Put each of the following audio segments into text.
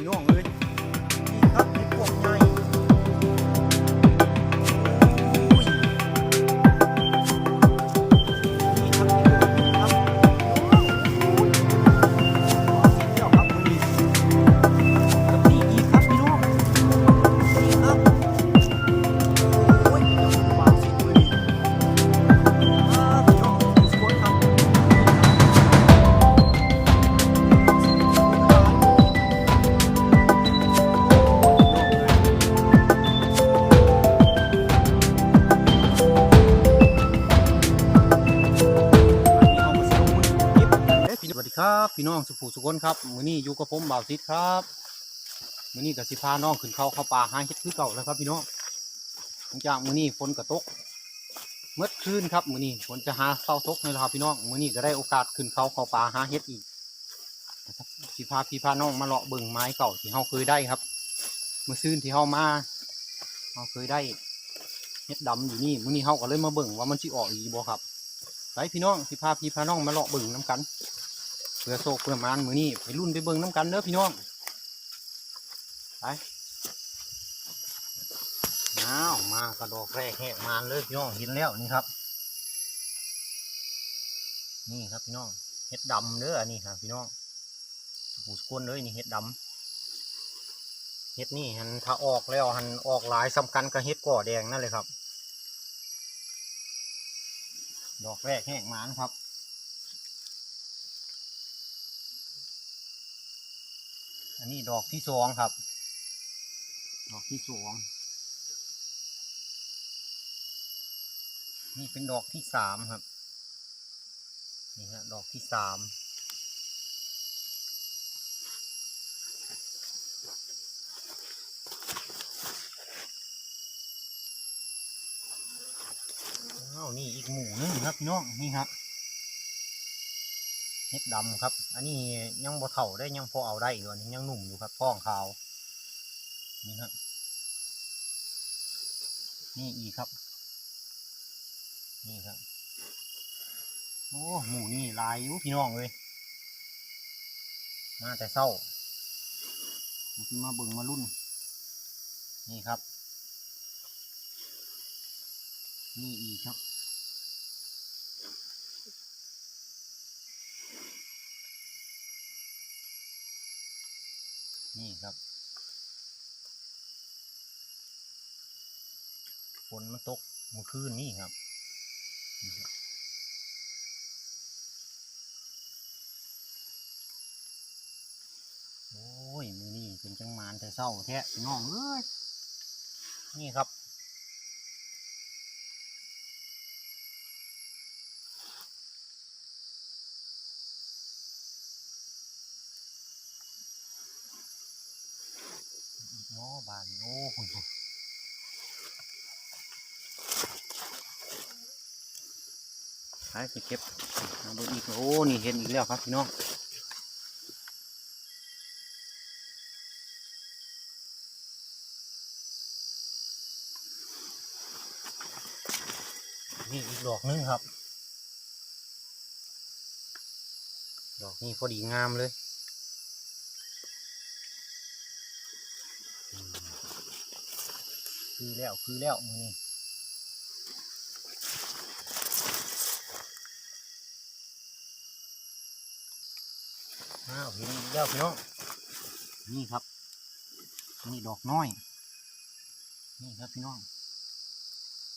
พี่น้องเพี่น้องสุภูสุคนครับมือนี้อยู่กับผมบ่าวซิดครับมือนี้กับสิพาน้องขึ้นเขาเข้าป่าหาเห็ดคือเก่าแล้วครับพี่น้องหลังจากมือนี้ฝนกระตกเมื่อคืนครับมือนี้ฝนจะหาเศร้าตกในและครับพี่น้องมือนี้ก็ได้โอกาสขึ้นเขาเข้าป่าหาเห็ดอีกสิพาพี่พาน้องมาเลาะเบิ่งไม้เก่าที่เฮาเคยได้ครับเมื่อคืนที่เฮามาเฮาเคยได้เห็ดดำอยู่นี่มือนี้เฮาก็เลยมาเบิ่งว่ามันสิออกอีกบ่ครับไปพี่น้องสิพาพี่พาน้องมาเลาะเบิ่งน้กัน เพื่อโศกเพื่อมานมือนี้ไปรุ่นไปเบิ่งน้ำกันเด้อพี่น้องไปน้าวมากระดอกแรกแหกมานเลยพี่น้องเห็นแล้วนี่ครับ นี่ครับพี่น้องเห็ดดำเด้ออันนี้ครับพี่น้องสปูสกุลเลยนี่เห็ดดำเห็ดนี่หันถ้าออกแล้วหันออกหลายสำคัญกับเห็ดก่อแดงนั่นเลยครับ ดอกแรกแหกมานครับ อันนี้ดอกที่สองครับ ดอกที่สองนี่เป็นดอกที่สามครับ นี่ฮะดอกที่สามอ้าวนี่อีกหมู่หนึงครับพี่น้องนี่ครับ เห็ดดำครับ อันนี้ยังบ่เถ่าได้ยังพอเอาได้อยู่อันนี้ยังหนุ่มอยู่ครับท้องขาวนี่ครับนี่อีกครับ นี่ครับโอ้หมูนี่ลายอยู่พี่น้องเลยมาแต่เศร้ามาขึ้นมาเบิ่งมารุ่น นี่ครับ นี่อีกครับ นี่ครับฝนมันตกเมื่อคืนนี่ครับโอ้ยมือนี่เป็นจังมานแต่เศร้าแท้น้องเอ้ยนี่ครับ โอ้บานโอ้คุณผู้ไปเก็บมาดูอีก โอ้ นี่เห็นอีกแล้วครับพี่น้องนี่อีกดอกนึงครับ ดอกนี้พอดีงามเลย คือแล้วคือแล้วมือนี่อ้าวเห็นแล้วพี่น้องนี่ครับ นี่ดอกน้อย นี่ครับพี่น้อง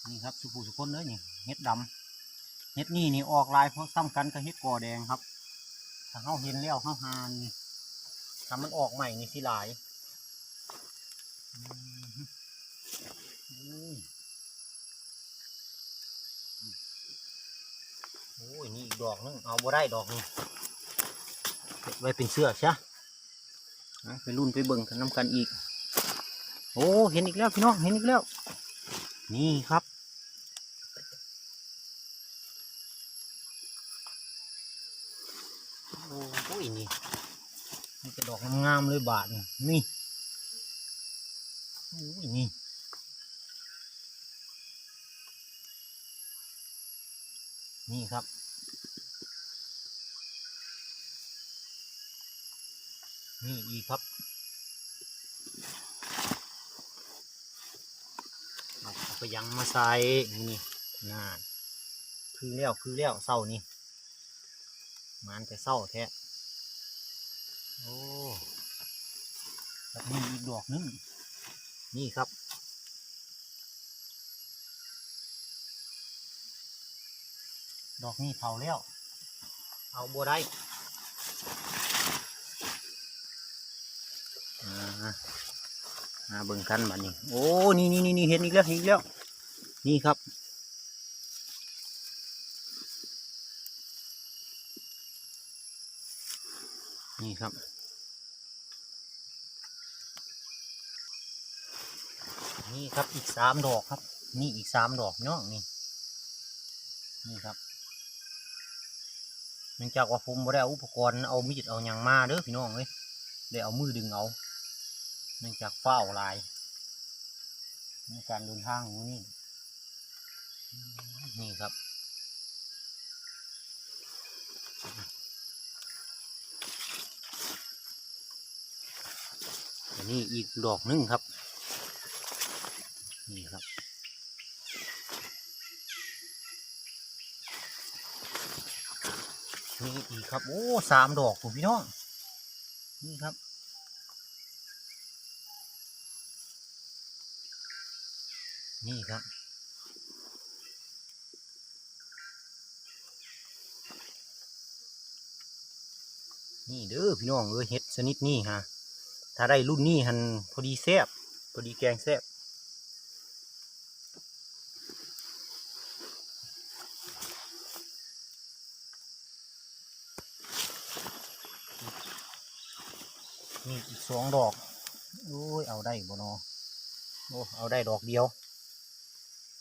นี่ครับสุภูสุคนเลยนี่เห็ดดำเห็ดนี่นี่ออกลายเพราะซ้ำกันกับเห็ดกอแดงครับถ้าเขาเห็นแล้วเขาหานถ้ามันออกใหม่นี่สิหลายอืม อุ้ยโอ้ย นี่อี กดอกนึงเอาบ่ได้ดอกนึงเก็บไว้เป็นเสื้อใช่ะไปรุ่นไปเบิ่งกันน้ำกันอีก โอ้เห็นอีกแล้วพี่น้องเห็นอีกแล้ว นี่ครับโอ้ยนี่นี่จะดอกงามๆเลยบาทนี่นี่โอ้ยนี่นี่ครับ นี่อีครับเอาไปยังมาใส่นี่น่าคือแล้วคือแล้วเศร้านี่มันแต่เศร้าแท้โอ้แบบนี้อีกดอกนึงนี่ครับดอกนี้เผาแล้ว เอาบัวได้ อ่ามาเบิ่งกันบัดนี้ โอ้ นี่นี่นี่เห็นอีกแล้วเห็นอีกแล้ว นี่ครับ นี่ครับนี่ครับอีกสามดอกครับ นี่อีกสามดอกเนาะนี่นี่ครับเนื่องจากว่าผมบ่ได้อุปกรณ์เอามีดเอาหยังมาเด้อพี่น้องเอ้ยได้เอามือดึงเอา นื่องจากฝ้าลายในการเดินทางของนี่นี่ครับ อันนี้อีกดอกหนึงครับ นี่ครับนี่อีกครับ โอ้สามดอกผมพี่น้อง นี่ครับ นี่ครับ นี่เด้อพี่น้องเอ้ยเฮ็ดชนิดนี้ฮะถ้าได้รุ่นนี้หันพอดีแซบพอดีแกงแซบนี่อีกสองดอกโอ้ยเอาได้บ่นอโอ้เอาได้ดอกเดียว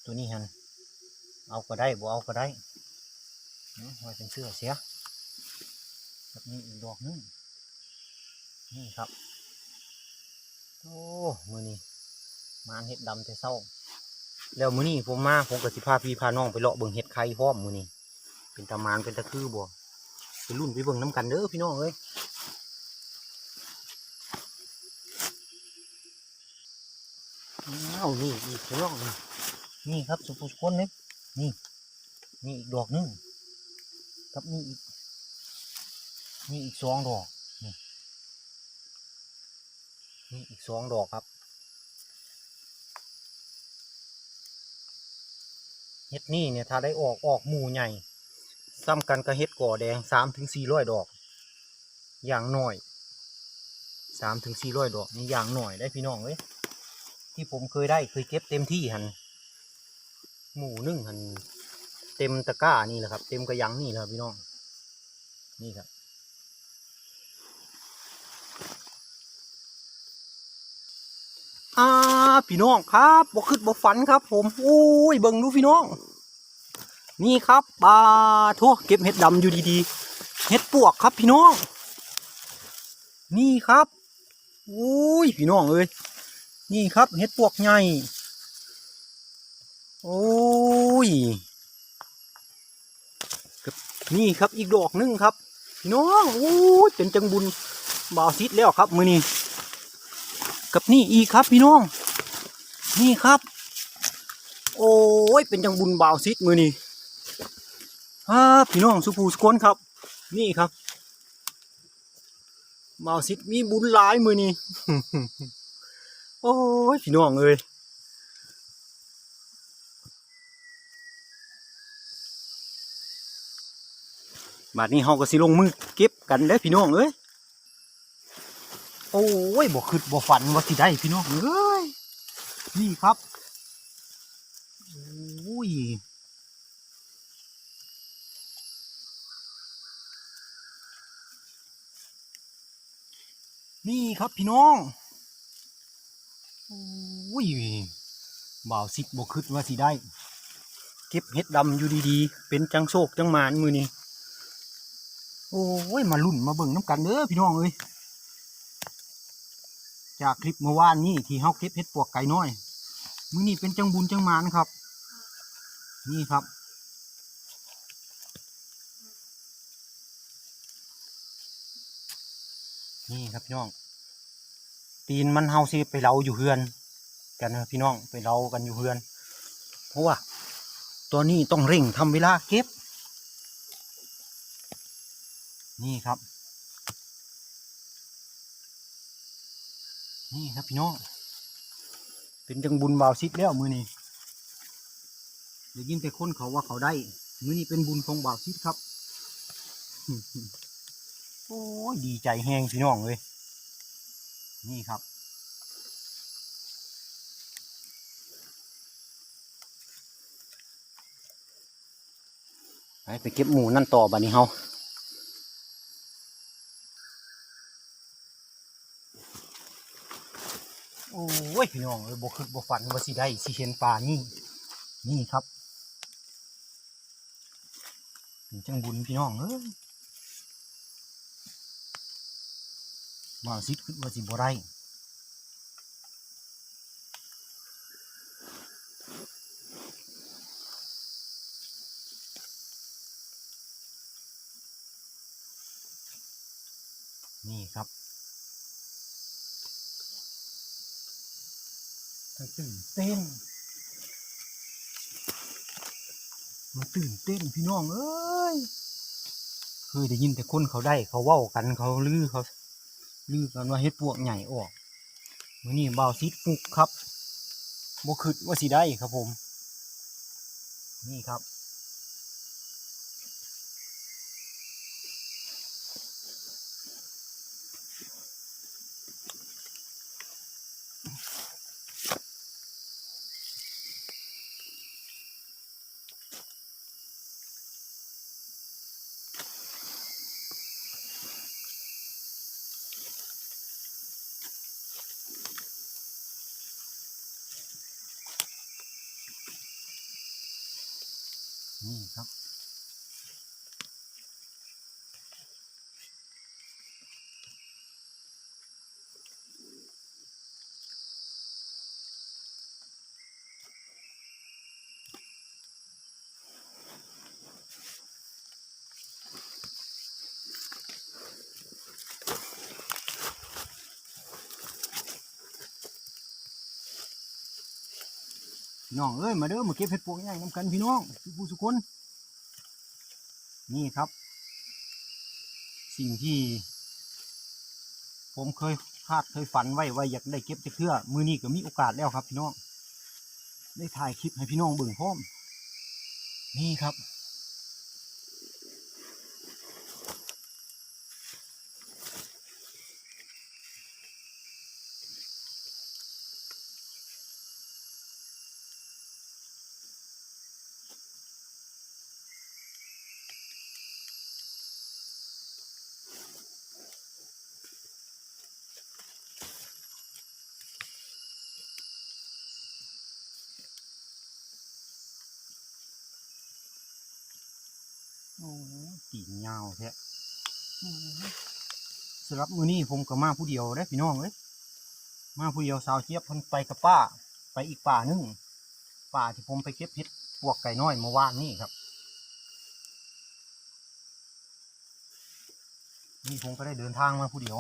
ตัวนี้หันเอาก็ได้บ่เอาก็ได้เอาไว้เป็นเสื้อเสียแบบนี้อีกดอกหนึงนี่ครับโอ้มือนี้มานเห็ดดำแต่เศร้า แล้วมือนี้ผมมาผมกับสิพาพี่พาน้องไปเลาะเบิ่งเห็ดไข่พร้อมมือนี้เป็นตามานเป็นตะคือบ่ไปรุ่นไปเบิ่งน้ำกันเด้อพี่น้องเอ้ยเอานี่อีกพี่น้องนี่ นี่ครับสุภุชคนนี่นี่นี่อีกดอกหนึงครับนี่อีกนี่อีกสองดอกนี่นี่อีกสองดอกครับเฮ็ดนี่เนี่ยถ้าได้ออกออกหมู่ใหญ่ซ้ำกันกับเฮ็ดก่อแดงสามถึงสี่ร้อยดอก อย่างหน้อยสามถึงสี่ร้อยดอกนี่อย่างหน่อยได้พี่น้องเว้ยที่ผมเคยได้เคยเก็บเต็มที่หัน หมูนึ่งหันเต็มตะกร้านี่แหละครับ เต็มกระยังนี่แหละครับพี่น้อง นี่ครับ อ่าพี่น้องครับบ่ขึ้นบ่ฝันครับ ผมโอ้ยเบิ่งดูพี่น้อง นี่ครับปลาทั่วเก็บเห็ดดำอยู่ดีๆเห็ดปวกครับพี่น้อง นี่ครับโอ้ยพี่น้องเอ้ยนี่ครับเห็ดปวกใหญ่ โอ้ยกับนี่ครับอีกดอกหนึงครับพี่น้องโอ้ยเป็นจังบุญบ่าวซิดแล้วครับมือนี้กับนี่อีกครับพี่น้อง นี่ครับ โอ้ยเป็นจังบุญบ่าวซิดมือนี่ครับพี่น้องสุภูสุคนครับ นี่ครับบ่าวซิดมีบุญหลายมือนี่โอ้ยพี่น้องเอ้ย บัดนี้เฮาก็สิลงมือเก็บกันเด้อพี่น้องเอ้ยโอ้ยบ่คิดบ่ฝันว่าสิได้พี่น้องเอ้ยนี่ครับโอ้ยนี่ครับพี่น้องโอ้ยบ่าวสิบบ่คิดว่าสิได้ เก็บเห็ดดำอยู่ดีๆ เป็นจังโชคจังมานมือนี้ โอ้ย มาลุ่นมาเบิ่งน้ำกันเด้อพี่น้องเอ้ยจากคลิปเมื่อวานนี้ที่เฮาเก็บเห็ดปวกไก่น้อยมื้อนี้เป็นจังบุญจังมานครับ นี่ครับ นี่ครับพี่น้อง ตีนมันเฮาสิไปเราอยู่เฮือน กันนะพี่น้องไปเรากันอยู่เฮือน เพราะว่า ตัวนี้ต้องเร่งทำเวลาเก็บ นี่ครับ นี่ครับพี่น้อง เป็นจังบุญบาวซิดแล้วมือนี้เดี๋ยวยินแต่คนเขาว่าเขาได้ มือนี้เป็นบุญของบาวซิดครับ โอ้ยดีใจแห้งพี่น้องเลย นี่ครับไปไปเก็บหมูนั่นต่อบัดนี้เฮา โอ้ยพี่น้องเอ้ยบ่คิดบ่ฝันว่าสิได้สิเห็นปลานี่นี่ครับเป็นจังบุญพี่น้องเอ้ยบ่าวซิดคิดว่าสิบ่ได้นี่ครับทั้ง ตื่นเต้น มันตื่นเต้นพี่น้องเอ้ยเคยได้ยินแต่คนเขาได้เขาเว้ากันเขาลือเขาลือกันว่าเฮ็ดปวกใหญ่ออกมื่อนี้บ่าวซิดปลุกครับบ่คืดว่าสิได้ครับผม นี่ครับ น้องเอ้ยมาเด้อมาเก็บเห็ดปวกย่างน้ำกันพี่น้องทุกผู้ทุกคน นี่ครับ สิ่งที่ ผมเคยคาดเคยฝันไว้ว่าอยากได้เก็บจะเพื่อมือนี้ก็มีโอกาสแล้วครับพี่น้อง ได้ถ่ายคลิปให้พี่น้องเบิ่งพร้อม นี่ครับ โอ้ตีนยาวแท้โอ้ยสำหรับมือนี้ผมก็มาผู้เดียวได้อพี่น้องเลยมาผู้เดียวสาวเจี๊ยบเพิ่นไปกับป้า ไปอีกป่าหนึงป่าที่ผมไปเก็บเห็ดพวกไก่น้อยเมื่อวานนี่ครับ นี่ผมก็ได้เดินทางมาผู้เดียว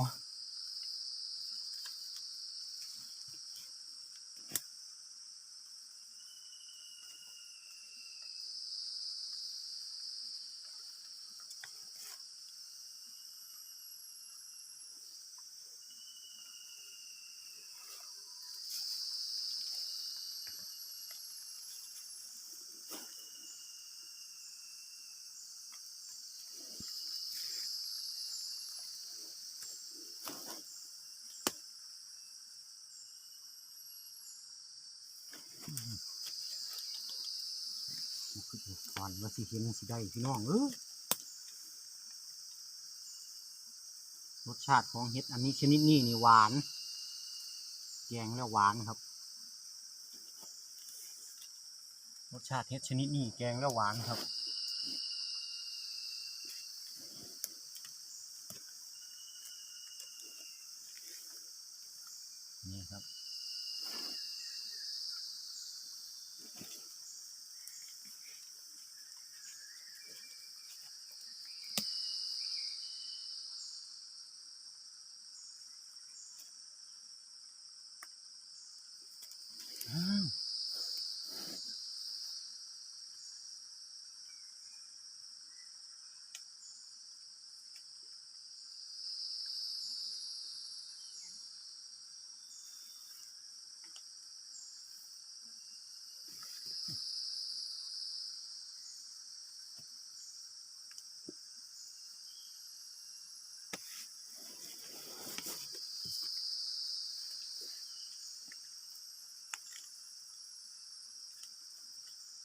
ว่าสิเห็นสิได้พี่น้องเออรสชาติของเห็ดอันนี้ชนิดนี้นี่หวาน แกงแล้วหวานครับ รสชาติเห็ดชนิดนี้แกงแล้วหวานครับ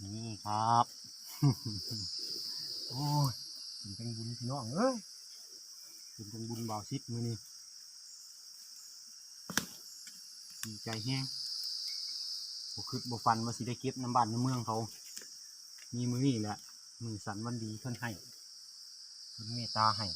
นี่ครับโอ้ยเป็นเป็นบุญพี่น้องเอ้ยเป็นเป็นบุญบ่าวชิดมือนี่ดีใจแห้งบ่คืดบ่ฟันว่าสิได้เก็บน้ำบ้านน้ำเมืองเขา มีมือนี่แหละมือสันวันดีเพิ่นให้เพิ่นเมตตาให้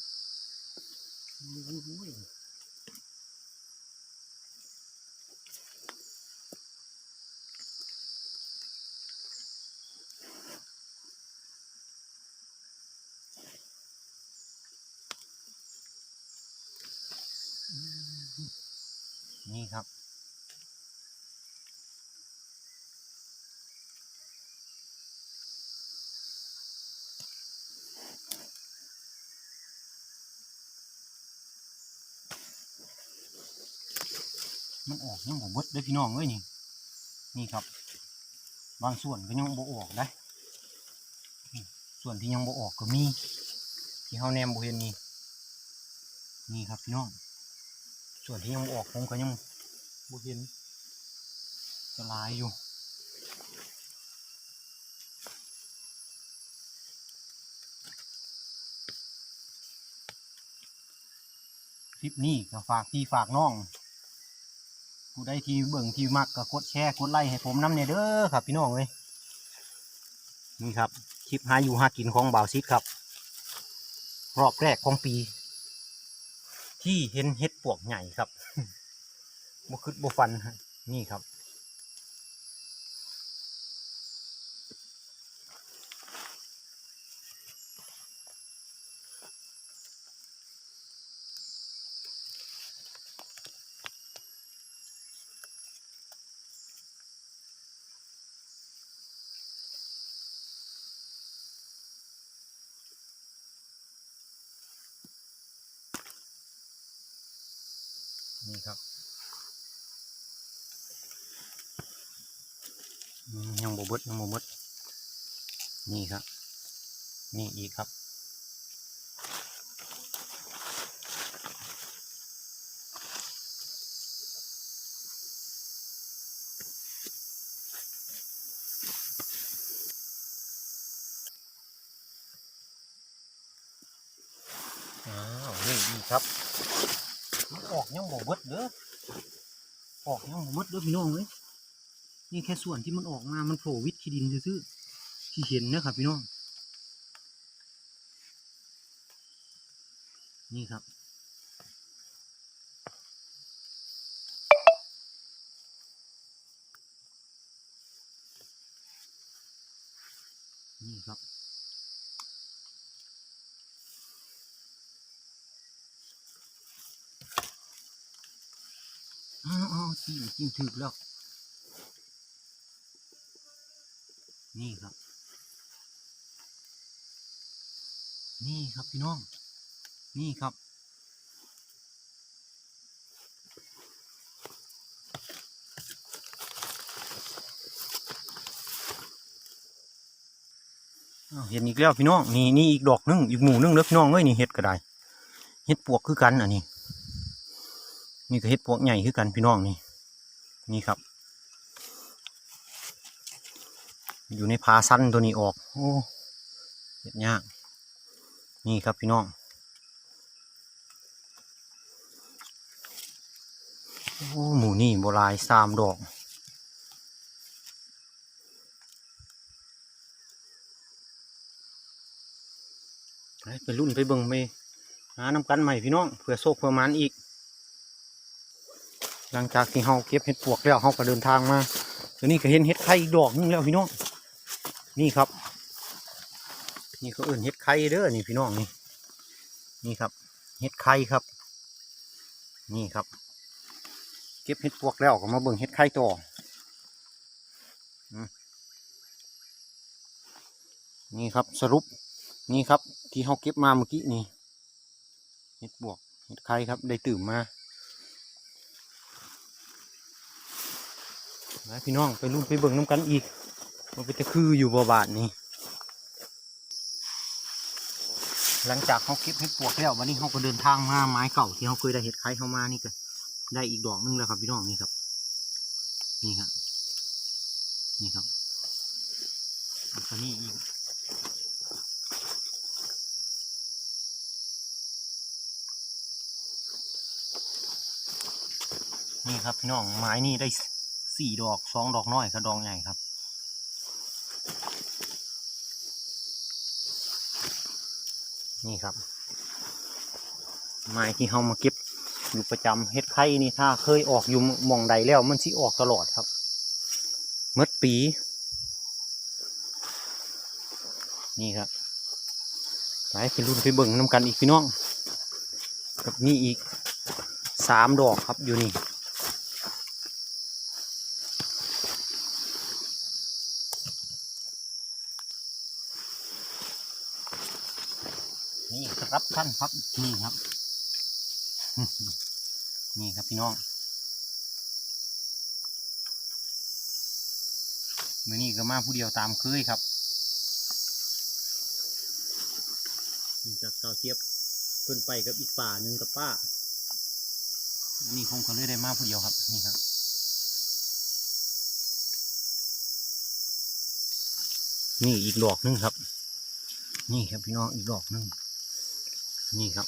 มันออกยังบ่เบิดเด้อพี่น้องเอ้ยนี่ นี่ครับ บางส่วนก็ยังบ่ออกได้นี่ส่วนที่ยังบ่ออกก็มี ที่เฮาแนมบ่เห็นนี่ นี่ครับพี่น้อง ส่วนที่ยังบ่ออกผมก็ยังบ่เห็นจะลายอยู่คลิปนี้ก็ฝากพี่ฝากน้อง ผู้ใดที่เบิ่งที่มักก็กดแชร์กดไลค์ให้ผมน้ำเนี่ยเด้อครับ พี่น้องเลยนี่ครับคลิปหาอยู่หากินของบ่าวซิดครับ รอบแรกของปี ที่เห็นเห็ดปวกใหญ่ครับบุคืดบ่ฟันนี่ครับ ยังบ่เบิดยังบ่เบิดนี่ครับ นี่อีกครับ อ้าว นี่อีกครับมันออกยังบ่เบิดเด้อออกยังบ่เบิดเด้อพี่น้องเอ้ย นี่แค่ส่วนที่มันออกมา มันโผล่วิดขี้ดินซื่อๆที่เห็นนะครับพี่น้อง นี่ครับ นี่ครับอ้าวอ้าวจิ้มจิ้มถึกแล้ว นี่ครับ นี่ครับพี่น้อง นี่ครับ เห็นอีกแล้วพี่น้อง นี่นี่อีกดอกนึงอีกหมู่นึงเด้อพี่น้องเอ้ยนี่เห็ดก็ได้เห็ดปวกคือกันอันนี้ นี่ก็เห็ดปวกใหญ่คือกันพี่น้องนี่ นี่ครับ อยู่ในพาสั้นตัวนี้ออกโอ้เห็ดยาก นี่ครับพี่น้องโอ้หมูนี่โบรายสามดอกไปรุ่นไปเบิ่งไปหาน้ำกันใหม่พี่น้องเผื่อโซกเผื่อมันอีก หลังจากที่เฮาเก็บเห็ดปวกแล้วเฮาก็เดินทางมาตัวนี้ก็เห็นเห็ดไข่อีกดอกนึงแล้วพี่น้อง นี่ครับ นี่เขาอื่นเห็ดไข่เด้อนี่พี่น้องนี่นี่ครับเห็ดไข่ครับ นี่ครับ เก็บเห็ดปวกแล้วก็มาเบิ่งเห็ดไข่ต่อนี่ครับสรุปนี่ครับ ที่เขาเก็บมาเมื่อกี้นี่เห็ดบวกเห็ดไข่ครับได้ตื่มมานะพี่น้องไปรุ่นไปเบิ่งน้ำกันอีก มันเป็นตะคืออยู่บ่บาทนี่หลังจากเขาเก็บเห็ดปวกแล้ววันนี้เขาก็เดินทางมาไม้เก่าที่เขาเคยได้เห็ดไข่เข้ามานี่ก็ได้อีกดอกหนึงแล้วครับพี่น้องนี่ครับ นี่ครับ นี่ครับแล้วก็นี่อีกนี่ครับพี่น้องไม้นี่ได้สี่ดอกสองดอกน้อยกับดอกใหญ่ครับ นี่ครับ ไม้ที่เขามาเก็บอยู่ประจำเฮ็ดไข่นี่ถ้าเคยออกอยู่มองใดแล้วมันสิออกตลอดครับเมื่อปี นี่ครับไปไปรุ่นไปเบิ่งน้ำกันอีกพี่น้องกับนี่อีกสามดอกครับอยู่นี่ นี่ค รับท่านครับนี่ครับ นี่ครับพี่น้องมือนี้ก็มาผู้เดียวตามเคยครับนี่จากเตาเทียบเพิ่นไปกับอีกป่าหนึ่งกับป้าอันนี้คงเขาเลยได้มาผู้เดียวครับ นี่ครับนี่อีกดอกหนึงครับ นี่ครับพี่น้องอีกดอกหนึง นี่ครับ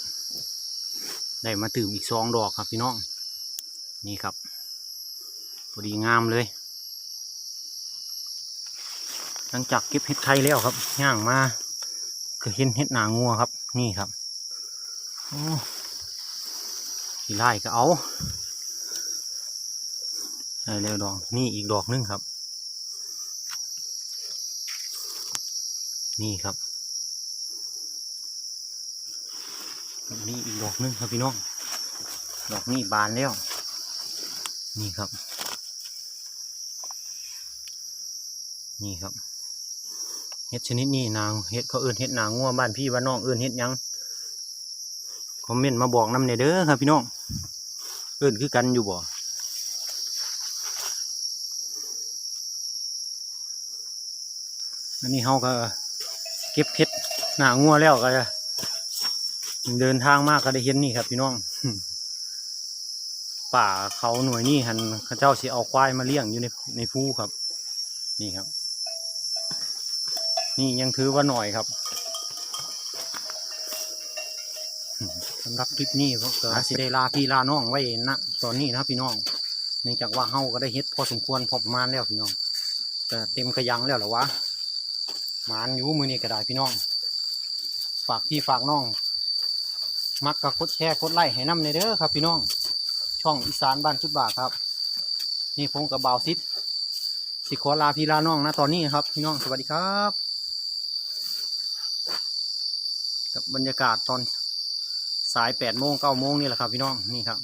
ได้มาตื่มอีกสองดอกครับพี่น้อง นี่ครับพอดีงามเลย หลังจากเก็บเห็ดไข่แล้วครับย่างมาก็เห็นเห็ดหนางัวครับ นี่ครับโอ้สีไล่ก็เอาได้แล้วดอกนี่อีกดอกหนึงครับ นี่ครับ นี้อีกดอกหนึงครับพี่น้อง ดอกนี้บานแล้ว นี่ครับ นี่ครับ เห็ดชนิดนี้นางเห็ดเขาเอื่นเห็ดนางงัวบ้านพี่บ้านน้องเอื่นเห็ดยัง คอมเมนต์มาบอกน้ำในเด้อครับพี่น้อง เอื่นคือกันอยู่บ่อันนี้เขาก็เก็บเห็ดหนางัวแล้วก็ เดินทางมากก็ได้เห็นนี่ครับ พี่น้อง ป่าเขาหน่วยนี่หันเขาเจ้าสิเอาควายมาเลี้ยงอยู่ในในภูครับ นี่ครับ นี่ยังถือว่าหน่อยครับสำหรับคลิปนี้ก็อาจสิได้ลาพี่ลาน้องไว้นะตอนนี้นะครับพี่น้องเนื่องจากว่าเฮาก็ได้เฮ็ดพอสมควรพอประมาณแล้วพี่น้องแต่เต็มกระยังแล้วเหรอวะหมานอยู่มือนี้ก็ได้พี่น้อง ฝากพี่ฝากน้อง มักกับกดแชร์กดไลค์ให้น้ำในเด้อครับ พี่น้อง ช่องอีสานบ้านชุดบ่าครับ นี่ผมกับบ่าวซิดสิขอลาพี่ลาน้องนะตอนนี้ครับ พี่น้องสวัสดีครับ กับบรรยากาศตอนสายแปดโมงเก้าโมงนี่แหละครับ พี่น้องนี่ครับ